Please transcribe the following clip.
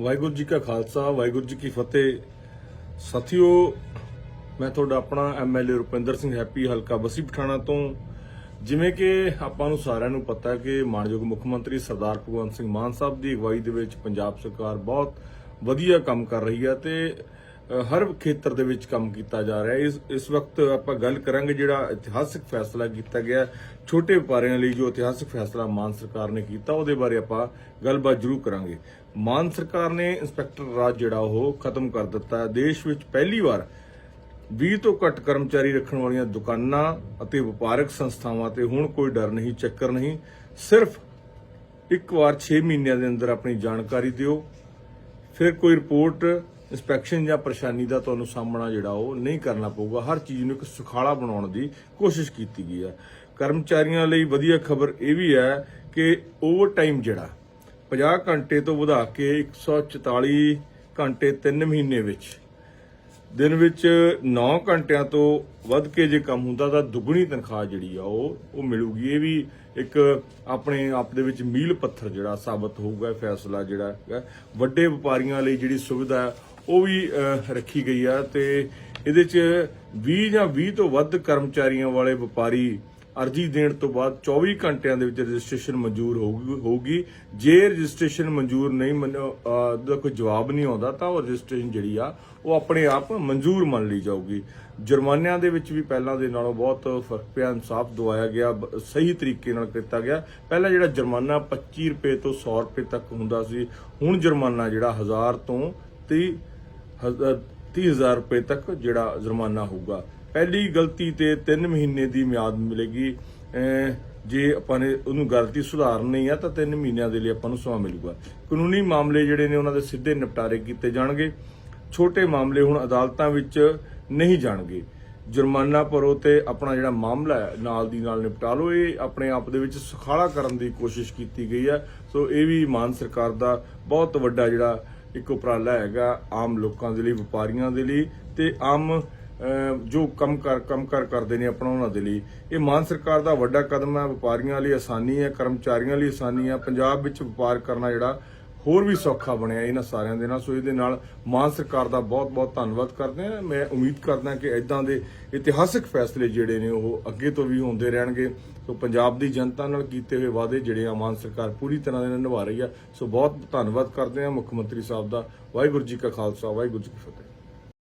ਵਾਹਿਗੁਰੂ ਜੀ ਕਾ ਖਾਲਸਾ, ਵਾਹਿਗੁਰੂ ਜੀ ਕੀ ਫਤਿਹ। ਸਾਥੀਓ, ਮੈਂ ਤੁਹਾਡਾ ਆਪਣਾ ਐਮਐਲਏ ਰੁਪਿੰਦਰ ਸਿੰਘ ਹੈਪੀ ਹਲਕਾ ਬਸੀ ਪਠਾਣਾ ਤੋਂ। ਜਿਵੇਂ ਕਿ ਆਪਾਂ ਨੂੰ ਸਾਰਿਆਂ ਨੂੰ ਪਤਾ ਹੈ ਕਿ ਮਾਨਯੋਗ ਮੁੱਖ ਮੰਤਰੀ ਸਰਦਾਰ ਭਗਵੰਤ ਸਿੰਘ ਮਾਨ ਸਾਹਿਬ ਦੀ ਅਗਵਾਈ ਦੇ ਵਿੱਚ ਪੰਜਾਬ ਸਰਕਾਰ ਬਹੁਤ ਵਧੀਆ ਕੰਮ ਕਰ ਰਹੀ ਹੈ ਤੇ ਹਰ ਖੇਤਰ ਦੇ ਵਿੱਚ ਕੰਮ ਕੀਤਾ ਜਾ ਰਿਹਾ ਇਸ ਇਸ ਵਕਤ ਆਪਾਂ ਗੱਲ ਕਰਾਂਗੇ ਜਿਹੜਾ ਇਤਿਹਾਸਕ ਫੈਸਲਾ ਕੀਤਾ ਗਿਆ ਛੋਟੇ ਵਪਾਰੀਆਂ ਲਈ ਜੋ ਇਤਿਹਾਸਕ ਫੈਸਲਾ ਮਾਨ ਸਰਕਾਰ ਨੇ ਕੀਤਾ, ਉਹਦੇ ਬਾਰੇ ਆਪਾਂ ਗੱਲਬਾਤ ਜ਼ਰੂਰ ਕਰਾਂਗੇ। ਮਾਨ ਸਰਕਾਰ ਨੇ ਇੰਸਪੈਕਟਰ ਰਾਜ ਜਿਹੜਾ ਉਹ ਖਤਮ ਕਰ ਦਿੱਤਾ ਦੇਸ਼ ਵਿੱਚ ਪਹਿਲੀ ਵਾਰ 20 ਤੋਂ ਘੱਟ ਕਰਮਚਾਰੀ ਰੱਖਣ ਵਾਲੀਆਂ ਦੁਕਾਨਾਂ ਅਤੇ ਵਪਾਰਕ ਸੰਸਥਾਵਾਂ ਤੇ ਹੁਣ ਕੋਈ ਡਰ ਨਹੀਂ, ਚੱਕਰ ਨਹੀਂ। ਸਿਰਫ ਇੱਕ ਵਾਰ 6 ਮਹੀਨਿਆਂ ਦੇ ਅੰਦਰ ਆਪਣੀ ਜਾਣਕਾਰੀ ਦਿਓ। ਫਿਰ ਕੋਈ ਰਿਪੋਰਟ ਇਨਸਪੈਕਸ਼ਨ ਜਾਂ ਪਰੇਸ਼ਾਨੀ ਦਾ ਤੁਹਾਨੂੰ ਸਾਹਮਣਾ ਜਿਹੜਾ ਉਹ ਨਹੀਂ ਕਰਨਾ ਪਊਗਾ। ਹਰ ਚੀਜ਼ ਨੂੰ ਇੱਕ ਸੁਖਾਲਾ ਬਣਾਉਣ ਦੀ ਕੋਸ਼ਿਸ਼ ਕੀਤੀ ਗਈ ਹੈ। ਕਰਮਚਾਰੀਆਂ ਲਈ ਵਧੀਆ ਖਬਰ ਇਹ ਵੀ ਹੈ ਕਿ ਓਵਰ ਟਾਈਮ ਜਿਹੜਾ 50 ਘੰਟੇ ਤੋਂ ਵਧਾ ਕੇ 144 ਘੰਟੇ 3 ਮਹੀਨੇ ਵਿੱਚ, ਦਿਨ ਵਿੱਚ 9 ਘੰਟਿਆਂ ਤੋਂ ਵੱਧ ਕੇ ਜੇ ਕੰਮ ਹੁੰਦਾ ਤਾਂ ਦੁੱਗਣੀ ਤਨਖਾਹ ਜਿਹੜੀ ਆ ਉਹ ਉਹ ਮਿਲੂਗੀ। ਇਹ ਵੀ ਇੱਕ ਆਪਣੇ ਆਪ ਦੇ ਵਿੱਚ ਮੀਲ ਪੱਥਰ ਜਿਹੜਾ ਸਾਬਤ ਹੋਊਗਾ ਫੈਸਲਾ ਜਿਹੜਾ ਵੱਡੇ ਵਪਾਰੀਆਂ ਲਈ ਜਿਹੜੀ ਸੁਵਿਧਾ ਉਹ ਵੀ ਰੱਖੀ ਗਈ ਆ ਤੇ ਇਹਦੇ 'ਚ 20 ਜਾਂ 20 ਤੋਂ ਵੱਧ ਕਰਮਚਾਰੀਆਂ ਵਾਲੇ ਵਪਾਰੀ ਅਰਜੀ ਦੇਣ ਤੋਂ ਬਾਅਦ 24 ਘੰਟਿਆਂ ਦੇ ਵਿੱਚ ਰਜਿਸਟ੍ਰੇਸ਼ਨ ਮਨਜ਼ੂਰ ਹੋਊਗੀ। ਜੇ ਰਜਿਸਟ੍ਰੇਸ਼ਨ ਮਨਜ਼ੂਰ ਨਹੀਂ ਦਾ ਕੋਈ ਜਵਾਬ ਨਹੀਂ ਆਉਂਦਾ, ਤਾਂ ਉਹ ਰਜਿਸਟ੍ਰੇਸ਼ਨ ਜਿਹੜੀ ਆ, ਉਹ ਆਪਣੇ ਆਪ ਮਨਜ਼ੂਰ ਮੰਨ ਲਈ ਜਾਊਗੀ। ਜੁਰਮਾਨਿਆਂ ਦੇ ਵਿੱਚ ਵੀ ਪਹਿਲਾਂ ਦੇ ਨਾਲੋਂ ਬਹੁਤ ਫ਼ਰਕ ਪਿਆ, ਇਨਸਾਫ ਦਵਾਇਆ ਗਿਆ ਸਹੀ ਤਰੀਕੇ ਨਾਲ ਕੀਤਾ ਗਿਆ। ਪਹਿਲਾਂ ਜਿਹੜਾ ਜੁਰਮਾਨਾ 25 ਰੁਪਏ ਤੋਂ 100 ਰੁਪਏ ਤੱਕ ਹੁੰਦਾ ਸੀ, ਹੁਣ ਜੁਰਮਾਨਾ ਜਿਹੜਾ 1000 ਤੋਂ 30 30000 ਰੁਪਏ ਤੱਕ ਜਿਹੜਾ ਜੁਰਮਾਨਾ ਹੋਊਗਾ। ਪਹਿਲੀ ਗਲਤੀ ਤੇ 3 ਮਹੀਨੇ ਦੀ ਮਿਆਦ ਮਿਲੇਗੀ। ਜੇ ਆਪਾਂ ਨੇ ਉਹਨੂੰ ਗਲਤੀ ਸੁਧਾਰਨੀ ਆ, ਤਾਂ 3 ਮਹੀਨਿਆਂ ਦੇ ਲਈ ਆਪਾਂ ਨੂੰ ਸਮਾਂ ਮਿਲੂਗਾ। ਕਾਨੂੰਨੀ ਮਾਮਲੇ ਜਿਹੜੇ ਨੇ ਉਹਨਾਂ ਦੇ ਸਿੱਧੇ ਨਿਪਟਾਰੇ ਕੀਤੇ ਜਾਣਗੇ। ਛੋਟੇ ਮਾਮਲੇ ਹੁਣ ਅਦਾਲਤਾਂ ਵਿੱਚ ਨਹੀਂ ਜਾਣਗੇ। ਜੁਰਮਾਨਾ ਭਰੋ ਤੇ ਆਪਣਾ ਜਿਹੜਾ ਮਾਮਲਾ ਹੈ, ਨਾਲ ਦੀ ਨਾਲ ਨਿਪਟਾ ਲਓ। ਇਹ ਆਪਣੇ ਆਪ ਦੇ ਵਿੱਚ ਸੁਖਾਲਾ ਕਰਨ ਦੀ ਕੋਸ਼ਿਸ਼ ਕੀਤੀ ਗਈ ਹੈ ਸੋ ਇਹ ਵੀ ਮਾਨ ਸਰਕਾਰ ਦਾ ਬਹੁਤ ਵੱਡਾ ਜਿਹੜਾ ਇੱਕ ਉਪਰਾਲਾ ਹੈਗਾ ਆਮ ਲੋਕਾਂ ਦੇ ਲਈ, ਵਪਾਰੀਆਂ ਦੇ ਲਈ ਤੇ ਆਮ ਜੋ ਕੰਮ ਕਰ ਕੰਮ ਕਰ ਕਰਦੇ ਨੇ ਆਪਣਾ ਉਹਨਾਂ ਦੇ ਲਈ। ਇਹ ਮਾਨ ਸਰਕਾਰ ਦਾ ਵੱਡਾ ਕਦਮ ਹੈ, ਵਪਾਰੀਆਂ ਲਈ ਆਸਾਨੀ ਹੈ, ਕਰਮਚਾਰੀਆਂ ਲਈ ਆਸਾਨੀ ਹੈ, ਪੰਜਾਬ ਵਿੱਚ ਵਪਾਰ ਕਰਨਾ ਜਿਹੜਾ ਹੋਰ ਵੀ ਸੌਖਾ ਬਣਿਆ ਇਹਨਾਂ ਸਾਰਿਆਂ ਦੇ ਨਾਲ। ਸੋ ਇਹਦੇ ਨਾਲ ਮਾਨ ਸਰਕਾਰ ਦਾ ਬਹੁਤ ਬਹੁਤ ਧੰਨਵਾਦ ਕਰਦੇ ਹਾਂ। ਮੈਂ ਉਮੀਦ ਕਰਦਾ ਕਿ ਇਦਾਂ ਦੇ ਇਤਿਹਾਸਕ ਫੈਸਲੇ ਜਿਹੜੇ ਨੇ ਉਹ ਅੱਗੇ ਤੋਂ ਵੀ ਹੁੰਦੇ ਰਹਿਣਗੇ। ਸੋ ਪੰਜਾਬ ਦੀ ਜਨਤਾ ਨਾਲ ਕੀਤੇ ਹੋਏ ਵਾਅਦੇ ਜਿਹੜੇ ਆ ਮਾਨ ਸਰਕਾਰ ਪੂਰੀ ਤਰ੍ਹਾਂ ਦੇ ਨਾਲ ਨਿਭਾ ਰਹੀ ਆ। ਸੋ ਬਹੁਤ ਧੰਨਵਾਦ ਕਰਦੇ ਹਾਂ ਮੁੱਖ ਮੰਤਰੀ ਸਾਹਿਬ ਦਾ। ਵਾਹਿਗੁਰੂ ਜੀ ਕਾ ਖਾਲਸਾ, ਵਾਹਿਗੁਰੂ ਜੀ ਕੀ ਫਤਿਹ।